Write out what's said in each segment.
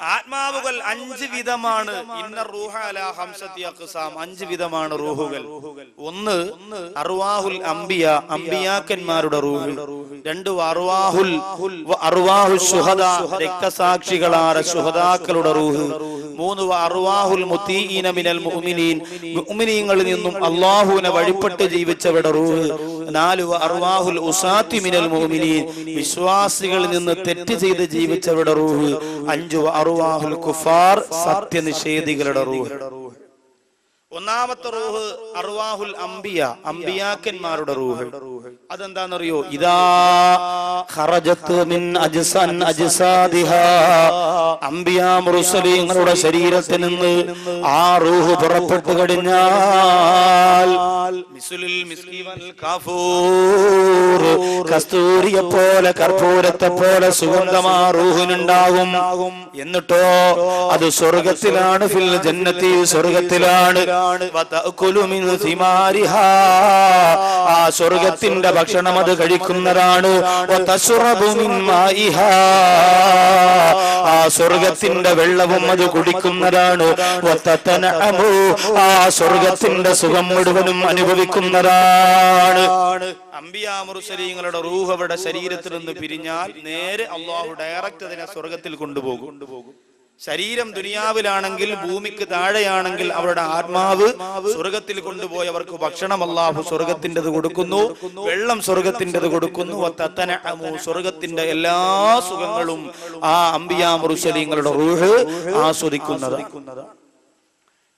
ആത്മാവുകൾ അഞ്ച് വിധമാണ്. ഇന്ന റൂഹ അല ഹംസത്തി അക്സാം അഞ്ച് വിധമാണ് റൂഹുകൾ. ഒന്ന് അറുവാഹുൽ അംബിയ. അംബിയാക്കന്മാരുടെ റൂഹ്. രണ്ട് അർവാഹുൽ ശുഹദ രക്തസാക്ഷികളായ ശുഹദാക്കളുടെ റൂഹ്. മൂന്ന് അർവാഹുൽ മുത്തീന മിനൽ മുഅ്മിനീൻ. മുഅ്മിനീങ്ങളിൽ നിന്നും അല്ലാഹുവിനെ വഴിപ്പെട്ട് ജീവിച്ചവരുടെ റൂഹ്. നാല് അർവാഹുൽ ഉസാത്തി മിനൽ മുഅ്മിനീൻ. വിശ്വാസികളിൽ നിന്ന് തെറ്റ് ചെയ്ത് ജീവിച്ചവരുടെ റൂഹ്. അഞ്ചു അർവാഹുൽ കുഫാർ സത്യനിഷേധികളുടെ റൂഹ്. ഒന്നാമത്തെ റൂഹ് അർവാഹുൽ അംബിയ അംബിയാക്കന്മാരുടെ റൂഹ്. അതെന്താണെന്നറിയോ ഇതാ ഖറജത്ത് മിൻ അജ്സൻ അജ്സാദിഹാ. അംബിയ മുർസലീങ്ങളുടെ ശരീരത്തിൽ നിന്ന് ആ റൂഹ് പുറപ്പെട്ടു കഴിഞ്ഞാൽ മിസ്ലിൽ മിസ്കി വൽ കാഫൂർ കസ്തൂരിയെ പോലെ കർപ്പൂരത്തെ പോലെ സുഗന്ധമാ റൂഹിനുണ്ടാകും. എന്നിട്ടോ അത് സ്വർഗത്തിലാണ് ഫിൽ ജന്നത്തി സ്വർഗത്തിലാണ്. സിമാരിഹാ. ആ സ്വർഗത്തിന്റെ ഭക്ഷണം അത് കഴിക്കുന്നതാണ്. ആ സ്വർഗത്തിന്റെ വെള്ളവും അത് കുടിക്കുന്നതാണ്. ആ സ്വർഗത്തിന്റെ സുഖം മുഴുവനും അനുഭവിക്കുന്നതാണ്. അമ്പിയാമുറുസലീങ്ങളുടെ റൂഹ് അവരുടെ ശരീരത്തിൽ നിന്ന് പിരിഞ്ഞാൽ നേരെ അള്ളാഹു ഡയറക്റ്റ് അതിനെ സ്വർഗത്തിൽ കൊണ്ടുപോകും. കൊണ്ടുപോകും. ശരീരം ദുനിയാവിലാണെങ്കിൽ ഭൂമിക്ക് താഴെയാണെങ്കിൽ അവരുടെ ആത്മാവ് സ്വർഗത്തിൽ കൊണ്ടുപോയി അവർക്ക് ഭക്ഷണം അല്ലാഹു സ്വർഗത്തിന്റെത് കൊടുക്കുന്നു. വെള്ളം സ്വർഗത്തിന്റെത് കൊടുക്കുന്നു. സ്വർഗത്തിന്റെ എല്ലാ സുഖങ്ങളും ആ അമ്പിയാ മുറുസലീങ്ങളുടെ റൂഹ് ആസ്വദിക്കുന്നത്.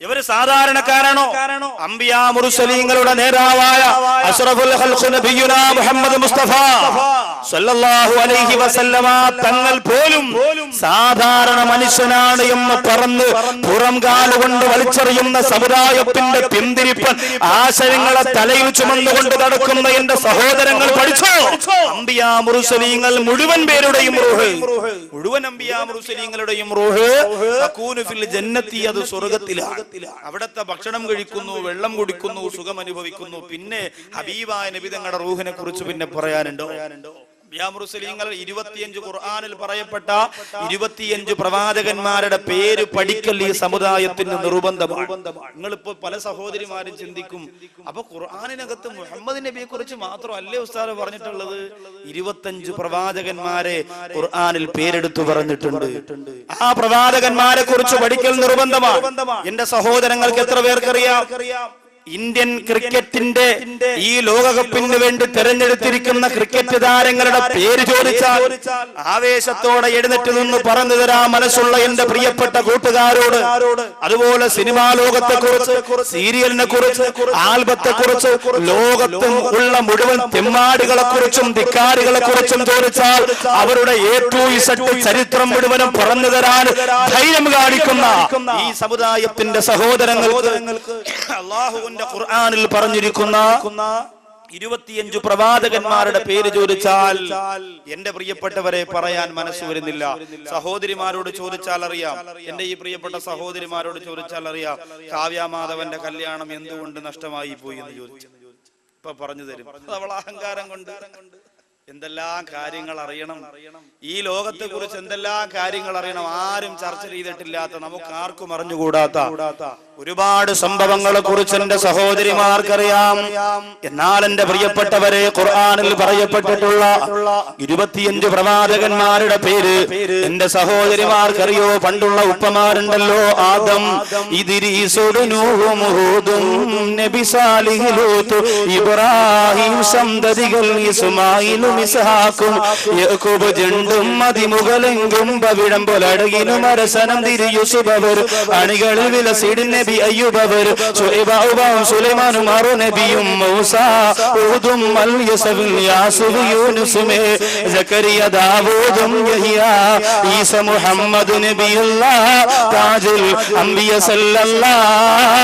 ഇവർ സാധാരണക്കാരാണോ? അംബിയാ നേതാവായ അഷ്റഫുൽ മുഹമ്മദ് മുസ്തഫ. സല്ലല്ലാഹു അലൈഹി വസല്ലമ തങ്ങൾ പോലും സാധാരണ മനുഷ്യനാണ് എന്ന് പറഞ്ഞ് പുറം കാലുകൊണ്ട് വലിച്ചെറിയുന്ന സമുദായത്തിന്റെ പിന്തിരിപ്പൻ ആശയങ്ങളെ തലയിൽ ചുമന്നുകൊണ്ട് നടക്കുന്ന എന്റെ സഹോദരങ്ങൾ പഠിച്ചോ? അംബിയാ മുറുസലീങ്ങൾ മുഴുവൻ പേരുടെയും റൂഹ്. മുഴുവൻ അംബിയാ മുറുസലീങ്ങളുടെയും റൂഹ്. ഫിൽ ജന്നത്തി അത് സ്വർഗത്തിലാണ്. അവിടത്തെ ഭക്ഷണം കഴിക്കുന്നു വെള്ളം കുടിക്കുന്നു സുഖം അനുഭവിക്കുന്നു പിന്നെ ഹബീബായ നബി തങ്ങളുടെ റൂഹിനെ കുറിച്ച് പിന്നെ പറയാനുണ്ടോ? മുസ്ലിങ്ങൾ ഇരുപത്തിയഞ്ച് ഖുർആാനിൽ പറയപ്പെട്ട ഇരുപത്തിയഞ്ച് പ്രവാചകന്മാരുടെ പേര് പഠിക്കൽ ഈ സമുദായത്തിന് നിർബന്ധമാണ്. നിങ്ങളിപ്പോ പല സഹോദരിമാരും ചിന്തിക്കും അപ്പൊ ഖുർആാനിനകത്ത് മുഹമ്മദ് നബിയെ കുറിച്ച് മാത്രമല്ലേ ഉസ്താദ് പറഞ്ഞിട്ടുള്ളത്? ഇരുപത്തഞ്ച് പ്രവാചകന്മാരെ ഖുർആാനിൽ പേരെടുത്തു പറഞ്ഞിട്ടുണ്ട്. ആ പ്രവാചകന്മാരെ കുറിച്ച് പഠിക്കൽ നിർബന്ധമാണ്. എന്റെ സഹോദരങ്ങൾക്ക് എത്ര പേർക്കറിയാം? ഇന്ത്യൻ ക്രിക്കറ്റിന്റെ ഈ ലോകകപ്പിന് വേണ്ടി തെരഞ്ഞെടുത്തിരിക്കുന്ന ക്രിക്കറ്റ് താരങ്ങളുടെ പേര് ചോദിച്ചാൽ ആവേശത്തോടെ എഴുന്നേറ്റ് നിന്ന് പറഞ്ഞു തരാ മനസ്സുള്ള എന്റെ പ്രിയപ്പെട്ട കൂട്ടുകാരോട്. അതുപോലെ സിനിമാ ലോകത്തെ കുറിച്ച് സീരിയലിനെ കുറിച്ച് ആൽബത്തെ കുറിച്ച് ലോകത്തും ഉള്ള മുഴുവൻ തെമ്മാടികളെ കുറിച്ചും ധിക്കാരികളെ കുറിച്ചും ചോദിച്ചാൽ അവരുടെ എ ടു ഇസറ്റ് ചരിത്രം മുഴുവനും പറഞ്ഞു തരാൻ ധൈര്യം കാണിക്കുന്ന ഈ സമുദായത്തിന്റെ സഹോദരങ്ങൾക്ക് അള്ളാഹുവിന്റെ ഖുർആാനിൽ പറഞ്ഞിരിക്കുന്ന ഇരുപത്തിയഞ്ചു പ്രവാചകന്മാരുടെ പേര് ചോദിച്ചാൽ എന്റെ പ്രിയപ്പെട്ടവരെ പറയാൻ മനസ്സ് വരുന്നില്ല. സഹോദരിമാരോട് ചോദിച്ചാൽ അറിയാം. എന്റെ ഈ പ്രിയപ്പെട്ട സഹോദരിമാരോട് ചോദിച്ചാൽ അറിയാം. കാവ്യാമാധവന്റെ കല്യാണം എന്തുകൊണ്ട് നഷ്ടമായി പോയി എന്ന് ചോദിച്ചു. ഇപ്പൊ പറഞ്ഞു തരും. അവൾ അഹങ്കാരം കൊണ്ട്. എന്തെല്ലാം കാര്യങ്ങൾ അറിയണം. ഈ ലോകത്തെ കുറിച്ച് എന്തെല്ലാം കാര്യങ്ങൾ അറിയണം. ആരും ചർച്ച ചെയ്തിട്ടില്ലാത്ത നമുക്ക് ആർക്കും അറിഞ്ഞുകൂടാത്ത ഒരുപാട് സംഭവങ്ങളെ കുറിച്ച് എന്റെ സഹോദരിമാർക്കറിയാം. എന്നാൽ എന്റെ പ്രിയപ്പെട്ടവരെ ഖുർആനിൽ പറയപ്പെട്ടിട്ടുള്ള ഇരുപത്തിയഞ്ച് പ്രവാചകന്മാരുടെ പേര് എന്റെ സഹോദരിമാർക്കറിയോ? പണ്ടുള്ള ഉപ്പമാരുണ്ടല്ലോ ആദം. ഇബ്രാഹിം സന്തതികൾ ഇസ്മായിലും ഇസ്ഹാക്കും യാക്കൂബ് ജണ്ടും മതിമുകളെങ്കും പവിഴം പോലടകിനും അരസനം തിരി യൂസുബവർ അണികളിൽ വിലസിടിൻ നബി അയ്യൂബ് അവർ സുലൈമാനും ആറു നബിയും മൂസ ഊദും അൽ യസഫിൽ യാസുബ് യൂനുസുമേ. സക്കരിയ ദാവൂദും യഹിയ. ഈസ മുഹമ്മദ് നബിയുള്ള താജുൽ അംബിയ സല്ലല്ലാഹ്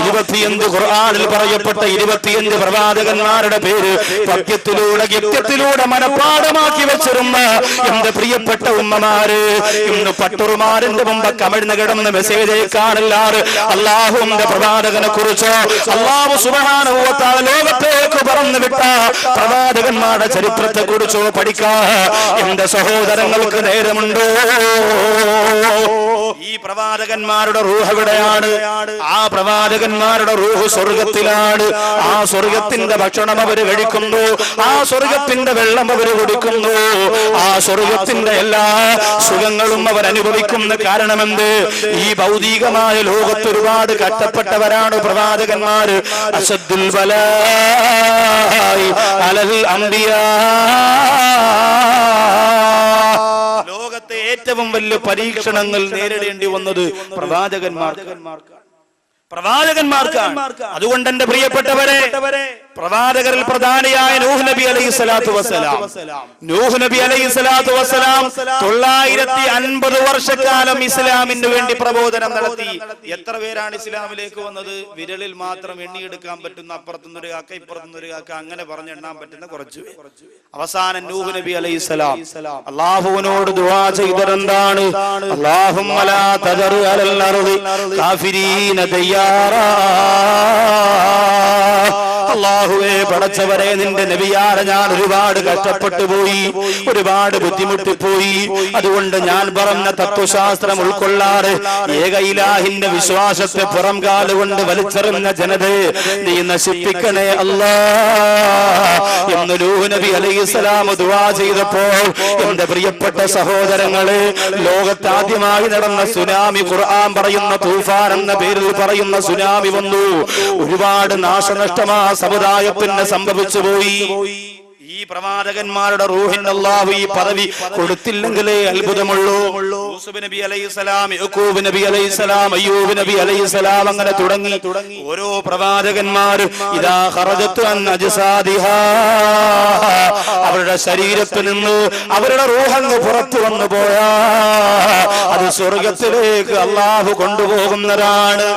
ഇരുപത്തിയഞ്ച് ഖുർആനിൽ പറയപ്പെട്ട ഇരുപത്തിയഞ്ച് പ്രവാചകന്മാരുടെ പേര് പദ്യത്തിലൂടെ ഗദ്യത്തിലൂടെ മനഃപ്പാടമാക്കി വെച്ചിരുന്ന എന്റെ പ്രിയപ്പെട്ട ഉമ്മമാര്. ഇന്ന് പട്ടുറുമാരന്റെ മുമ്പ് കമിഴ്ന്ന് കിടന്ന് മെസ്സേജ് അയക്കാനല്ല ചെല്ലാറ് അള്ളാഹുവിന്റെ പ്രവാചകനെ കുറിച്ച് അള്ളാഹു സുബാനുഭവത്താൽ ലോകത്തേക്ക് പറന്നു വിട്ട പ്രവാചകന്മാരുടെ ചരിത്രത്തെ കുറിച്ചോ പഠിക്കാ. എന്റെ സഹോദരങ്ങൾക്ക് നേരമുണ്ടോ? ഈ പ്രവാചകന്മാരുടെ റൂഹ് എവിടെയാണ്? ആ പ്രവാചകന്മാരുടെ റൂഹ് സ്വർഗത്തിലാണ് ആ സ്വർഗത്തിന്റെ ഭക്ഷണം അവർ കഴിക്കുന്നു. ആ സ്വർഗത്തിന്റെ വെള്ളം അവർ കുടിക്കുന്നു. ആ സ്വർഗത്തിന്റെ എല്ലാ സുഖങ്ങളും അവർ അനുഭവിക്കുന്ന കാരണമെന്ത്? ഈ ഭൗതികമായ ലോകത്ത് ഒരുപാട് കഷ്ടപ്പെട്ടവരാണ് പ്രവാചകന്മാര്. അസദ്ദുൽ ബലായി അലൽ അംബിയാ. ലോകത്തെ ഏറ്റവും വലിയ പരീക്ഷണങ്ങൾ നേരിടേണ്ടി വന്നത് പ്രവാചകന്മാർക്ക് പ്രവാചകന്മാർക്കാണ്. അതുകൊണ്ട് എന്റെ പ്രിയപ്പെട്ടവരെ പ്രവാചകരിൽ പ്രധാനിയായ നൂഹ് നബി അലൈഹി സ്വലാത്തു വസ്സലാം. നൂഹ് നബി അലൈഹി സ്വലാത്തു വസ്സലാം തൊള്ളായിരത്തി അൻപത് വർഷക്കാലം ഇസ്ലാമിന് വേണ്ടി പ്രബോധനം നടത്തി. എത്ര പേരാണ് ഇസ്ലാമിലേക്ക് വന്നത്? വിരലിൽ മാത്രം എണ്ണിയെടുക്കാൻ പറ്റുന്ന അപ്പുറത്തുനിന്ന് ഒരു കാക്ക ഇപ്പുറത്തുനിന്ന് ഒരു കാക്ക അങ്ങനെ പറഞ്ഞ് എണ്ണാൻ പറ്റുന്ന കുറച്ച് അവസാനം നൂഹ് നബി അലൈഹി സ്വലാം അള്ളാഹുവിനോട് ദുആ ചെയ്തതെന്താണ്? അർദി കാഫിരീന ദയ്യാറാ അള്ളാഹുവെ പടച്ചവരെ നിന്റെ നബിയാരെ ഞാൻ ഒരുപാട് കഷ്ടപ്പെട്ടു പോയി ഒരുപാട് ബുദ്ധിമുട്ടിപ്പോയി. അതുകൊണ്ട് ഞാൻ പറഞ്ഞ തത്വശാസ്ത്രം ഉൾക്കൊള്ളാറ് ഏക ഇലാഹിന്റെ വിശ്വാസത്തെ പുറം കാലുകൊണ്ട് വലിച്ചെറിഞ്ഞ ജനതയെ നീ നശിപ്പിക്കണേ അല്ലാ. എന്ന് ലൂഹ് നബി അലൈഹി സ്വലാം ചെയ്തപ്പോൾ എന്റെ പ്രിയപ്പെട്ട സഹോദരങ്ങളെ ലോകത്താദ്യമായി നടന്ന സുനാമി ഖുർആൻ പറയുന്ന തൂഫാൻ എന്ന പേരിൽ പറയുന്ന സുനാമി വന്നു. ഒരുപാട് നാശനഷ്ടമാ സമുദായത്തിന് സംഭവിച്ചു പോയി പ്രവാചകന്മാരുടെ റൂഹിന് അല്ലാഹു ഈ പദവി കൊടുത്തില്ലെങ്കിലേ അത്ഭുതമുള്ളൂ. യൂസുഫ് നബി അലൈഹിസ്സലാം യഹൂബ് നബി അലൈഹിസ്സലാം അയ്യൂബ് നബി അലൈഹിസ്സലാം അങ്ങനെ തുടങ്ങി. ഓരോ പ്രവാചകന്മാരും ഇതാ ഖറജത്തു അൻ അജ്സാദിഹാ. അവരുടെ ശരീരത്തിൽ നിന്ന് അവരുടെ റൂഹങ്ങ് പുറത്തു വന്നു പോയാ. അത് സ്വർഗത്തിലേക്ക് അള്ളാഹു കൊണ്ടുപോകുന്നതാണ്.